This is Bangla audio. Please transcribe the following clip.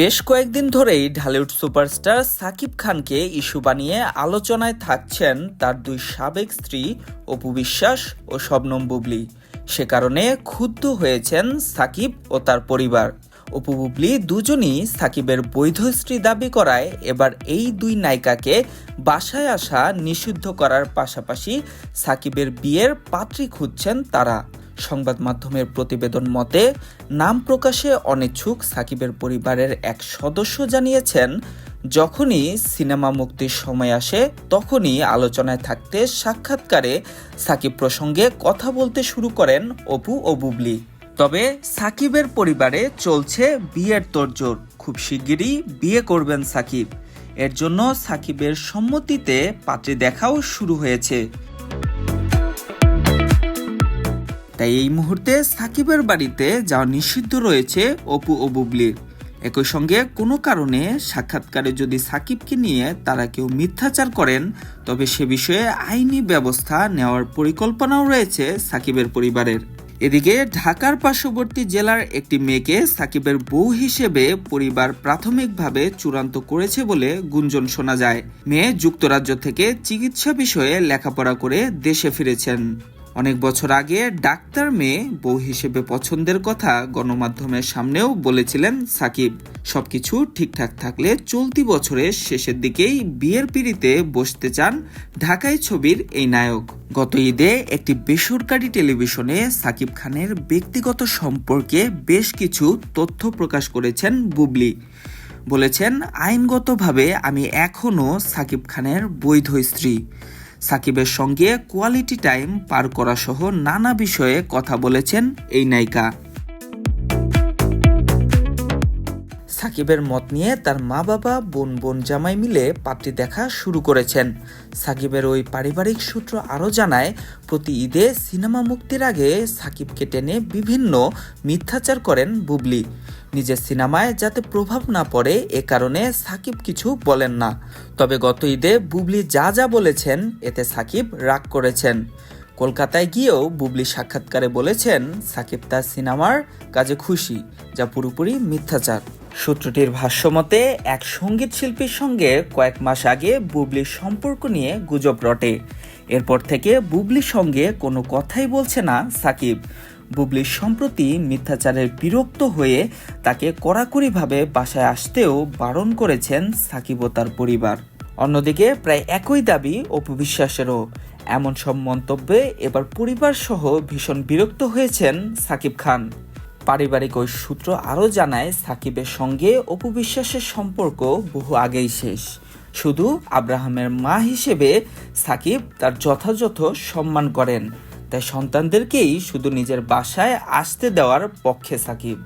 বেশ কয়েকদিন ধরেই ঢালিউড সুপারস্টার সাকিব খানকে ইস্যু বানিয়ে আলোচনায় থাকছেন তার দুই সাবেক স্ত্রী, অপু বিশ্বাস ও শবনম বুবলি। সে কারণে ক্ষুব্ধ হয়েছেন সাকিব ও তার পরিবার। অপু বুবলি দুজনই সাকিবের বৈধ স্ত্রী দাবি করায় এবার এই দুই নায়িকাকে বাসায় আসা নিষিদ্ধ করার পাশাপাশি সাকিবের বিয়ের পাত্রী খুঁজছেন তারা। সংবাদ মাধ্যমের প্রতিবেদন মতে, নাম প্রকাশে অনিচ্ছুক সাকিবের পরিবারের এক সদস্য জানিয়েছেন, যখনই সিনেমা মুক্তির সময় আসে, তখনই আলোচনায় থাকতে সাক্ষাৎকারে সাকিব প্রসঙ্গে কথা বলতে শুরু করেন অপু ও বুবলি। তবে সাকিবের পরিবারে চলছে বিয়ের তোড়জোড়। খুব শিগগিরই বিয়ে করবেন সাকিব। এর জন্য সাকিবের সম্মতিতে পাত্রী দেখাও শুরু হয়েছে। তাই এই মুহূর্তে সাকিবের বাড়িতে যাওয়া নিষিদ্ধ রয়েছে অপু ও বুবলির একই সঙ্গে কোনো কারণে সাক্ষাৎকারে যদি সাকিবকে নিয়ে তারা কেউ মিথ্যাচার করেন, তবে সে বিষয়ে আইনি ব্যবস্থা নেওয়ার পরিকল্পনাও রয়েছে সাকিবের পরিবারের। এদিকে ঢাকার পার্শ্ববর্তী জেলার একটি মেয়েকে সাকিবের বউ হিসেবে পরিবার প্রাথমিকভাবে চূড়ান্ত করেছে বলে গুঞ্জন শোনা যায়। মেয়ে যুক্তরাজ্য থেকে চিকিৎসা বিষয়ে লেখাপড়া করে দেশে ফিরেছেন। অনেক বছর আগে ডাক্তার মেয়ে বউ হিসেবে পছন্দের কথা গণমাধ্যমের সামনেও বলেছিলেন সাকিব। সবকিছু ঠিকঠাক থাকলে চলতি বছরের শেষের দিকেই বিয়ের পিড়িতে বসতে চান ঢাকাই ছবির এই নায়ক। গত ঈদে একটি বেসরকারি টেলিভিশনে সাকিব খানের ব্যক্তিগত সম্পর্কে বেশ কিছু তথ্য প্রকাশ করেছেন বুবলি। বলেছেন, আইনগতভাবে আমি এখনও সাকিব খানের বৈধ স্ত্রী। সাকিবের সঙ্গে কোয়ালিটি টাইম পার করা সহ নানা বিষয়ে কথা বলেছেন এই নায়িকা। সাকিবের মত নিয়ে তার মা বাবা, বোন বোন জামাই মিলে পাত্রী দেখা শুরু করেছেন। সাকিবের ওই পারিবারিক সূত্র আরও জানায়, প্রতি ঈদে সিনেমা মুক্তির আগে সাকিবকে টেনে বিভিন্ন মিথ্যাচার করেন বুবলি। নিজের সিনেমায় যাতে প্রভাব না পড়ে, এ কারণে সাকিব কিছু বলেন না। তবে গত ঈদে বুবলি যা যা বলেছেন, এতে সাকিব রাগ করেছেন। কলকাতায় গিয়েও বুবলি সাক্ষাৎকারে বলেছেন, সাকিব তার সিনেমার কাজে খুশি, যা পুরোপুরি মিথ্যাচার। সূত্রটির ভাষ্যমতে এক সংগীত শিল্পীর সঙ্গে কয়েক মাস আগে বুবলির সম্পর্ক নিয়ে গুজব রটে। এরপর থেকে বুবলির সঙ্গে কোনো কথাই বলছে না সাকিব। বুবলির সম্প্রতি মিথ্যাচারের বিরক্ত হয়ে তাকে কড়াকড়িভাবে বাসায় আসতেও বারণ করেছেন সাকিব ও তার পরিবার। অন্যদিকে প্রায় একই দাবি অপবিশ্বাসেরও এমন সব মন্তব্যে এবার পরিবার সহ ভীষণ বিরক্ত হয়েছেন সাকিব খান। পারিবারিক ওই সূত্র আরও জানায় সাকিবের সঙ্গে অপু বিশ্বাসের সম্পর্ক বহু আগেই শেষ। শুধু আব্রাহামের মা হিসেবে সাকিব তার যথাযথ সম্মান করেন। তাই সন্তানদেরকেই শুধু নিজের বাসায় আসতে দেওয়ার পক্ষে সাকিব।